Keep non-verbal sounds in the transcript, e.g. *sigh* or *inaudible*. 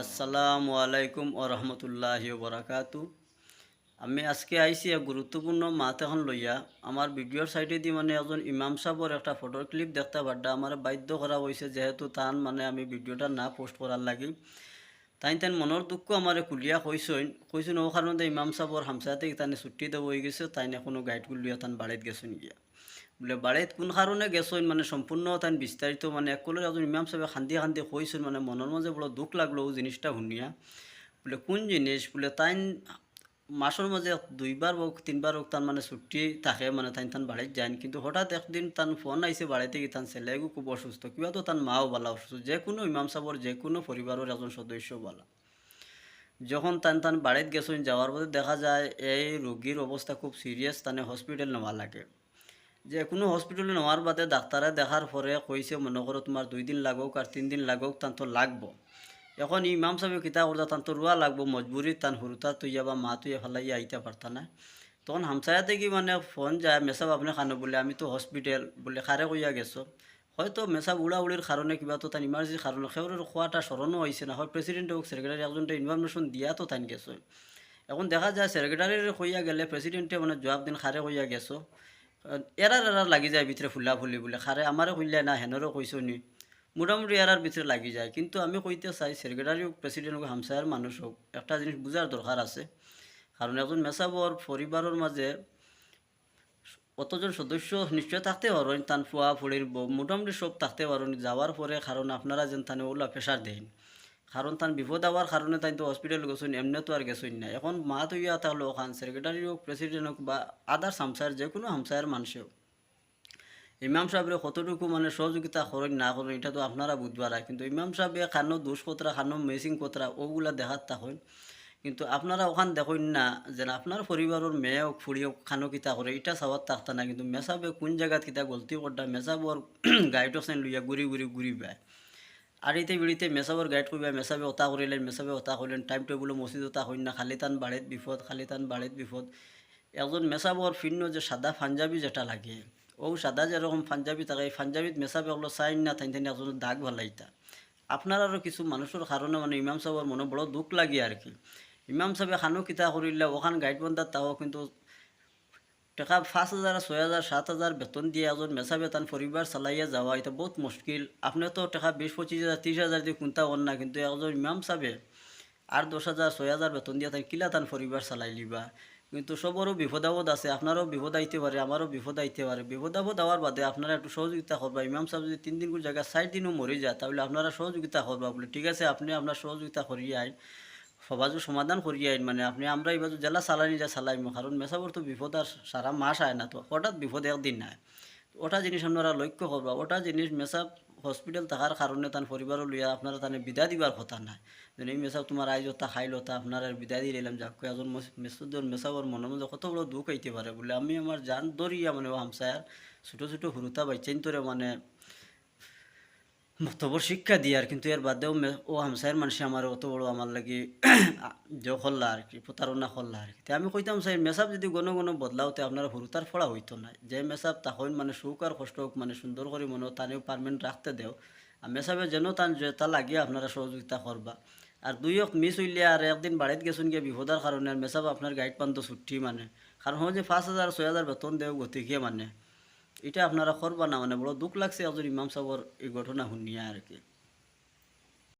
আসসালামু আলাইকুম ও রহমতুল্লাহ বরাকাত। আমি আজকে আইসি এক গুরুত্বপূর্ণ মাত এখন লইয়া। আমার ভিডিওর সাইডে দি মানে একজন ইমাম সাহর একটা ফটোর ক্লিপ দেখতে পারডা আমার বাধ্য করা হয়েছে যেহেতু তান মানে আমি ভিডিওটা না পোস্ট করার লাগি। তাই তাই মনের দুঃখ আমারে কুলিয়া কইসইন কইসুন ও কারণে ইমাম সাহেবর হামসাতে তানে ছুটি দেব হয়ে গেছে তাই কোনো গাইড কুলিয়া তান বাড়িত গেছেন গিয়া বোলে বাড়িত কোন কারণে গেছেন মানে সম্পূর্ণ তাই বিস্তারিত মানে একলের একজন ইমাম সাহেব খান্দি খান্দি কইছেন মানে মনের মাঝে বড় দুঃখ লাগল জিনিসটা শুনিয়া। বোলে, কোন জিনিস বোলে তাই মাসের মাঝে দুইবার হোক তিনবার হোক তার মানে ছুটি থাকে মানে তাই তান বাড়িত যান কিন্তু হঠাৎ একদিন তান ফোন আইসে বাড়িতে কি তান ছেলেগু খুব অসুস্থ কিবা তো তার মাও বালা অসুস্থ যে কোনো ইমাম সাহেবর যে কোনো পরিবারের একজন সদস্য বালা। যখন তান তান বাড়িত গেছেন যাওয়ার পথে দেখা যায়, এই রোগীর অবস্থা খুব সিরিয়াস তানে হসপিটাল নেওয়া লাগে। যে কোনো হসপিটালে নেওয়ার বাদে ডাক্তারে দেখার পরে কইছে মনে করো তোমার দুই দিন লাগুক আর তিন দিন লাগুক তান তো লাগবো। এখন ইমাম সাহেব কিতা করতা তান তো রুয়া লাগবো মজবুরি তান হুরুতা তুইয়া বা মা তুইয়া ফেলাইয়া আইতে পারতা না তখন হামসায়াতে কি মানে ফোন যায় মেসাব আপনি খানো বলে, আমি তো হসপিটাল বলে খারে কইয়া গেছো। হয়তো মেসাব উড়াউড়ির কারণে কিবা তো তার ইমার্জেন্সি কারণে সেওরের খোয়াটা স্মরণও হয়েছে না, হয় প্রেসিডেন্ট হোক সেক্রেটারি একজনটা ইনফরমেশন দিয়া তো তাই গেছো। এখন দেখা যায় সেক্রেটারির কইয়া গেলে প্রেসিডেন্টে মানে জবাব দিন খারে কইয়া গেছো। এরার এরার লাগি যায় ভিতরে ফুলা ফুলি বলে খারে আমারও কইলে না হেনরও কইছো নি? মোটামুটি এরার ভিতরে লাগি যায়। কিন্তু আমি কইতে চাই সেক্রেটারি হোক প্রেসিডেন্ট হোক হামসায়ার মানুষ হোক একটা জিনিস বুঝার দরকার আছে। কারণ একজন মেসাবর পরিবারের মাঝে অতজন সদস্য নিশ্চয় থাকতে পারেন তান ফুয়া ফুড়ির মোটামুটি সব থাকতে পারেন যাওয়ার পরে কারণ আপনারা যেন তানে ওলা প্রেশার দেন কারণ তান বিপদ হওয়ার কারণে তাই তো হসপিটাল গেছেন এমনি তো আর গেছেন না এখন মা তো ইয়া তাহলে ওখান সেক্রেটারি হোক প্রেসিডেন্ট হোক বা আদার্স হামসায়ার যে কোনো হামসায়ার মানুষেও। ইমাম সাহেবের কতটুকু মানে সহযোগিতা করেন, না করেন, এটা তো আপনারা বুঝবার কিন্তু ইমাম সাহেবে খানো দোষ কতরা, খানো মেসিং কতরা, ওগুলা দেখার থাকেন কিন্তু আপনারা ওখান দেখেন না যে আপনার পরিবারের মেয়ে হোক, ফুড়ি হোক, খানো কিতা করে, এটা চাওয়ার থাকতা না। কিন্তু মেসাবে কোন জায়গাত কিতা গলতি করটা মেসাবর গাইডক সেন লইয়া ঘুরি ঘুরি ঘুরি পায় আর ইতে বিড়িতে মেসাবর গাইড করবে মেসাবে ওতা করিলেন মেসাবে ওতা করিলেন টাইম টেবুল মসজিদ ওতা হইন না, খালি তান বাড়িত বিপদ, খালি তান বাড়িত বিপদ। একজন মেসাবর ফিন্ন যে সাদা পাঞ্জাবি যেটা লাগে ও সাদা যেরকম পাঞ্জাবি থাকে এই পাঞ্জাবিত মেসাবে ওগুলো চাইন না থাইন থাইন একজন দাগ ভালাইতা। আপনার আরও কিছু মানুষের কারণে মানে ইমাম সাহেবের মনে বড় দুঃখ লাগে আর কি। ইমাম সাহেবে খানো কিতা করিলে, ওখান গাইড বন্ধার তাও কিন্তু টাকা পাঁচ হাজার ছয় হাজার সাত হাজার বেতন দিয়ে এজন মেসা বেতন পরিবার চালাইয়া যাওয়া এটা বহুত মুশকিল। আপনি তো টাকা বিশ পঁচিশ হাজার ত্রিশ হাজার দিয়ে কোনটা কর না, কিন্তু একজন ইমাম সাহেবে আর দশ হাজার ছয় হাজার বেতন দিয়ে তাই কিলা তান পরিবার চালাই লিবা? কিন্তু সবরও বিপদ আপদ আছে, আপনারও বিপদ আইতে পারে, আমারও বিপদ আইতে পারে। বিপদ আপদ হওয়ার বাদে আপনারা একটু সহযোগিতা করবা। ইমাম সাহেব যদি তিন দিন জায়গা চার দিনও মরে যায়, তাহলে আপনারা সহযোগিতা করবা বলে। ঠিক আছে, আপনি আপনার সহযোগিতা করিয়ে আইন সবাজও সমাধান করিয়ে আইন মানে আপনি আমরা এবার জেলা চালানি যা চালাইম, কারণ মেসাবর তো বিপদ আর সারা মাস আয় না, তো হঠাৎ বিপদ একদিন নাই ওটা জিনিস আপনারা লক্ষ্য করবা, ওটা জিনিস মেসাব হসপিটাল থাকার কারণে তার পরিবারও লইয়া আপনারা তানে বিদায় দিবার কথা নাই। এই মেসাও তোমার আইজ ওটা খাইল, তা আর বিদায় দিয়ে দিলাম যাক এজন মেসুদ্দর মেসাবর মনে মধ্যে কত বড় দুঃখ হইতে পারে বলে। আমি আমার জান দরিয়া মানে হামসায়ার ছোটো ছোটো হুরুতা বাইচেন তোরে মানে মতবর শিক্ষা দিয়ে আর কিন্তু এর বাদেও ও হামসায়ের মানুষ আমার অত বড় আমার লাগি *clears throat* যে হল্লা আর কি, প্রতারণা হল্লা আর কি। আমি কইতাম স্যার মেসাব যদি গণ গণ বদলাওতে আপনার হুরুতার ফড়া হইতো না। যে মেসাব তখন মানে সুখ আর কষ্ট হোক মানে সুন্দর করে মনে তানেও পারমেন্ট রাখতে দেও। আর মেসাবে যেন তান যে তা লাগিয়ে আপনারা সহযোগিতা করবা। আর দুই হোক মিস হইলে আর একদিন বাড়িতে গেছুন গিয়ে বিপদার কারণে আর মেসাব আপনার গাইড পান তো ছুটি মানে। কারণ যে পাঁচ হাজার, ছয় হাজার বেতন দেও গতিকে মানে। এটা আপনারা করবা না মানে বড় দুঃখ লাগছে আজর ইমাম সাহর এই ঘটনা শুনিয়া আর কি।